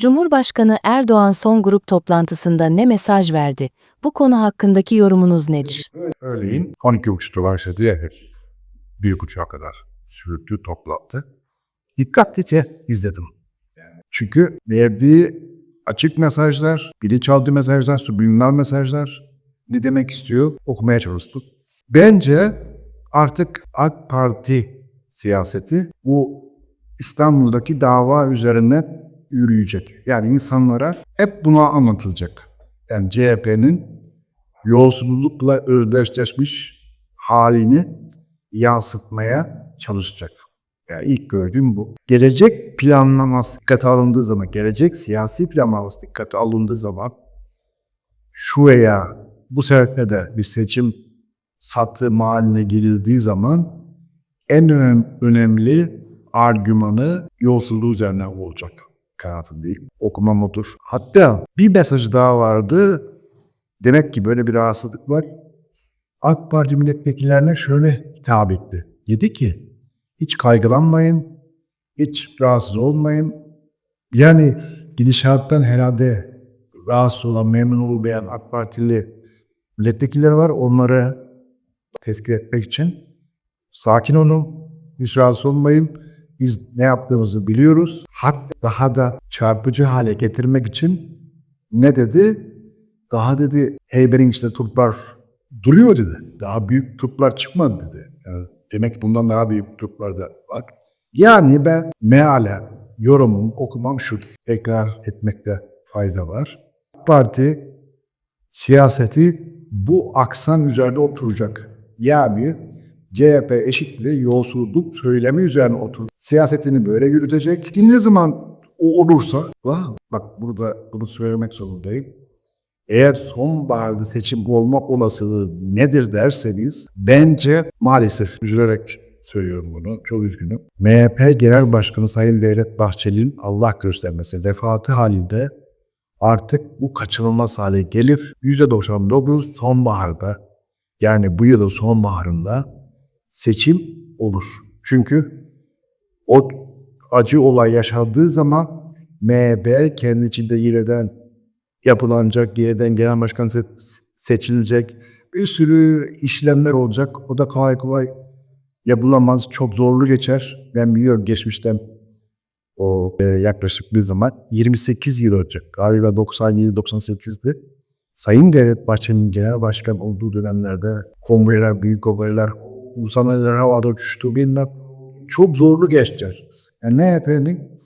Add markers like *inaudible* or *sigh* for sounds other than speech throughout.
Cumhurbaşkanı Erdoğan son grup toplantısında ne mesaj verdi? Bu konu hakkındaki yorumunuz nedir? Örneğin 12.30'da başladı ya bir buçuğa kadar sürdü toplantı. Dikkatlice izledim. Çünkü verdiği açık mesajlar, bilinçaltı mesajlar, subliminal mesajlar ne demek istiyor okumaya çalıştık. Bence artık AK Parti siyaseti bu İstanbul'daki dava üzerine yürüyecek. Yani insanlara hep buna anlatılacak. Yani CHP'nin yolsuzlukla özdeşleşmiş halini yansıtmaya çalışacak. Yani ilk gördüğüm bu. Gelecek planlaması dikkate alındığı zaman, gelecek siyasi planlaması dikkate alındığı zaman şu veya bu sebeple de bir seçim satı haline girildiği zaman en önem- önemli argümanı yolsuzluğu üzerine olacak. Kanatı değil. Okumam odur. Hatta bir mesaj daha vardı. Demek ki böyle bir rahatsızlık var. AK Parti milletvekillerine şöyle hitap etti. Dedi ki hiç kaygılanmayın, hiç rahatsız olmayın. Yani gidişattan herhalde rahatsız olan, memnun olmayan AK Partili milletvekilleri var. Onları tezkir etmek için sakin olun, hiç rahatsız olmayın. Biz ne yaptığımızı biliyoruz. Hatta daha da çarpıcı hale getirmek için ne dedi? Daha dedi Heyber'in içinde turplar duruyor dedi. Daha büyük turplar çıkmadı dedi. Yani demek bundan daha büyük turplar da var. Yani ben mealen yorumum, okumam şu. Tekrar etmekte fayda var. Parti siyaseti bu aksan üzerinde oturacak. Yani CHP eşitliği yolsuzluk söylemi üzerine otur. Siyasetini böyle yürütecek. Ne zaman o olursa, vah, bak burada bunu söylemek zorundayım. Eğer sonbaharda seçim olma olasılığı nedir derseniz bence maalesef üzülerek söylüyorum bunu. Çok üzgünüm. MHP Genel Başkanı Sayın Devlet Bahçeli'nin Allah göstermesi defatı halinde artık bu kaçınılmaz hale gelir. %99 sonbaharda yani bu yılın sonbaharında seçim olur. Çünkü o acı olay yaşandığı zaman MHP kendi içinde yeniden yapılanacak, yeniden genel başkan se- seçilecek. Bir sürü işlemler olacak. O da kolay kolay yapılamaz. Çok zorlu geçer. Ben biliyorum geçmişten o e, yaklaşık bir zaman 28 yıl önce galiba 97-98'de Sayın Devlet Bahçeli'nin genel başkan olduğu dönemlerde konvoylar, büyük konvoylar, insanlar havada uçuştu bilmem. Çok zorlu geçer. Yani MHP'nin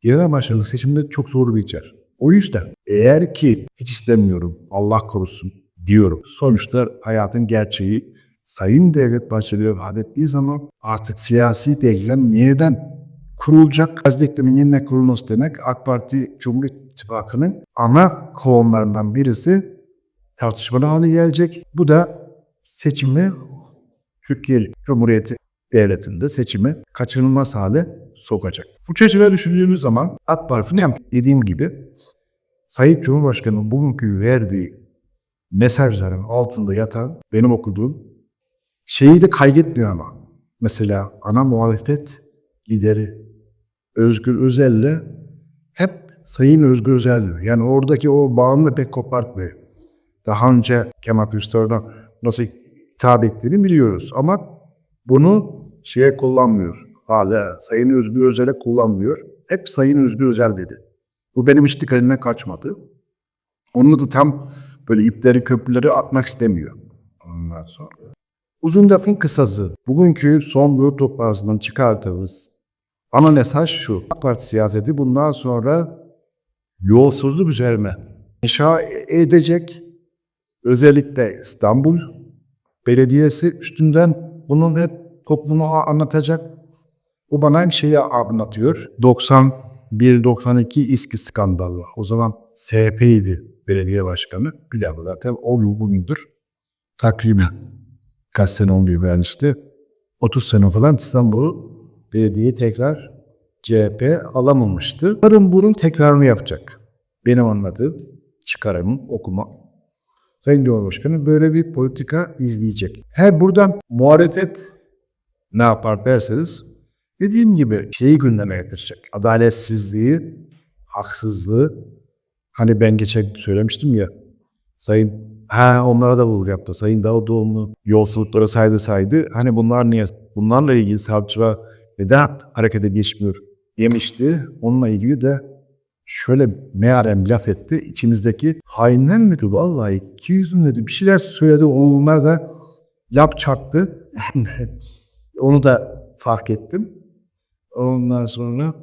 genel başkanlık seçiminde çok zorlu geçer. O yüzden eğer ki hiç istemiyorum Allah korusun diyorum. Sonuçta hayatın gerçeği Sayın Devlet Bahçeli vefat ettiği zaman artık siyasi denklem yeniden kurulacak. Gazete eklemin yeniden kurulması demek AK Parti Cumhur İttifakı'nın ana konularından birisi tartışmalı hale gelecek. Bu da seçimi Türkiye Cumhuriyeti Devleti'nde seçimi kaçınılmaz hale sokacak. Bu çerçevede düşündüğümüz zaman AK Parti'nin hem dediğim gibi Sayın Cumhurbaşkanı'nın bugünkü verdiği mesajların altında yatan benim okuduğum şeyi de kaydetmiyor ama. Mesela ana muhalefet lideri Özgür Özel'le hep Sayın Özgür Özel diyor. Yani oradaki o bağını pek kopartmıyor. Daha önce Kemal Kılıçdaroğlu'na nasıl hitap ettiğini biliyoruz. Ama bunu şeye kullanmıyor. Hala Sayın Özgür Özel'e kullanmıyor. Hep Sayın Özgür Özel dedi. Bu benim hiç kaçmadı. Onu da tam böyle ipleri köprüleri atmak istemiyor. Ondan sonra. Uzun lafın kısası. Bugünkü son grup toplantısından çıkardığımız ana mesaj şu. AK Parti siyaseti bundan sonra yolsuzluk üzerine inşa edecek. Özellikle İstanbul Belediyesi üstünden bunun hep topluma anlatacak. Bu bana bir şeyi anlatıyor. 91-92 İSKİ skandalı. O zaman SHP'ydi belediye başkanı. Daha zaten o yıl bugündür. Takriben kaç sene oluyor yani işte. 30 sene falan İstanbul'u belediye tekrar CHP alamamıştı. Umarım bunun tekrarını yapacak. Benim anladığım çıkarımım okuma. Sayın Cumhurbaşkanı böyle bir politika izleyecek. He buradan muhalefet ne yapar derseniz dediğim gibi şeyi gündeme getirecek. Adaletsizliği haksızlığı hani ben geçen söylemiştim ya Sayın ha onlara da vurgu yaptı. Sayın Davutoğlu yolsuzlukları saydı saydı. Hani bunlar niye bunlarla ilgili savcılar neden harekete geçmiyor demişti. Onunla ilgili de şöyle mealen laf etti. İçimizdeki hainler mi dedi? Vallahi 200 mü dedi? Bir şeyler söyledi. Onlar da laf çaktı. *laughs* Onu da fark ettim. Ondan sonra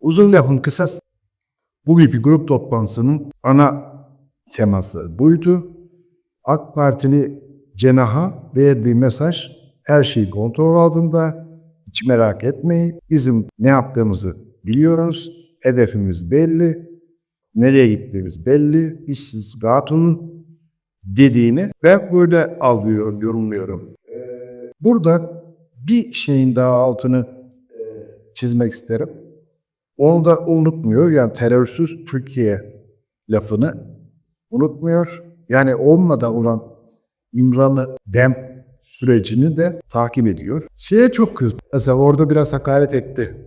uzun lafın kısası bugünkü grup toplantısının ana teması buydu. AK Partili cenaha verdiği mesaj her şey kontrol altında. Hiç merak etmeyin. Bizim ne yaptığımızı biliyoruz. Hedefimiz belli. Nereye gittiğimiz belli. Hiç siz rahat olun dediğini ben böyle algılıyorum, yorumluyorum. Ee, Burada bir şeyin daha altını e, çizmek isterim. Onu da unutmuyor. Yani terörsüz Türkiye lafını unutmuyor. Yani da olan İmralı dem sürecini de takip ediyor. Şeye çok kızdı. Mesela orada biraz hakaret etti.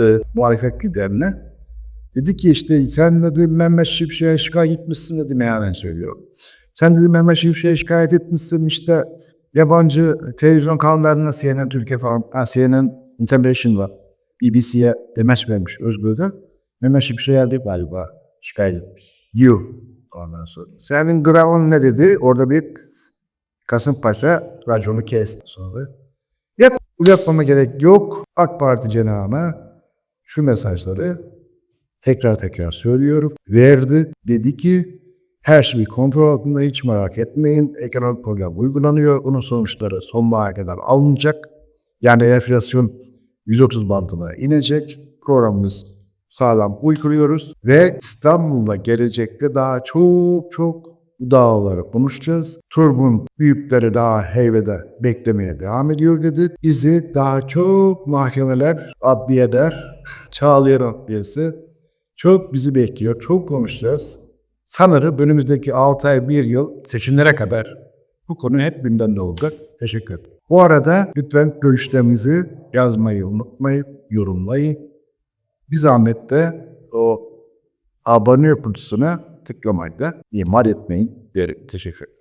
E, muhalefet liderine. Dedi ki işte sen dedi Mehmet Şimşek'e şikayet etmişsin dedi mealen söylüyor. Sen dedi Mehmet Şimşek'e şikayet etmişsin işte yabancı televizyon kanallarına CNN Türkiye falan, ha, CNN International. BBC'ye demeç vermiş Özgür'de. Mehmet Şimşek'e geldi galiba şikayet etmiş. You. Ondan sonra. Senin Gravon ne dedi? Orada bir Kasımpaşa raconu kesti sonra. Yap, uzatmama gerek yok. AK Parti cenahına şu mesajları tekrar tekrar söylüyorum. Verdi. Dedi ki her şey kontrol altında hiç merak etmeyin. Ekonomik program uygulanıyor. Bunun sonuçları sonbahara kadar alınacak. Yani enflasyon 130 bandına inecek. Programımız sağlam uyguluyoruz. Ve İstanbul'da gelecekte daha çok çok bu dağları konuşacağız. Turbun büyükleri daha heyvede beklemeye devam ediyor dedi. Bizi daha çok mahkemeler, adliyeler, *laughs* Çağlayan Adliyesi çok bizi bekliyor. Çok konuşacağız. Sanırım önümüzdeki 6 ay 1 yıl seçimlere kadar bu konu hep gündemde olacak. Teşekkür ederim. Bu arada lütfen görüşlerinizi yazmayı unutmayın, yorumlayın. Bir zahmet de o abone butonuna tıklamayı da ihmal etmeyin derim. Teşekkür ederim.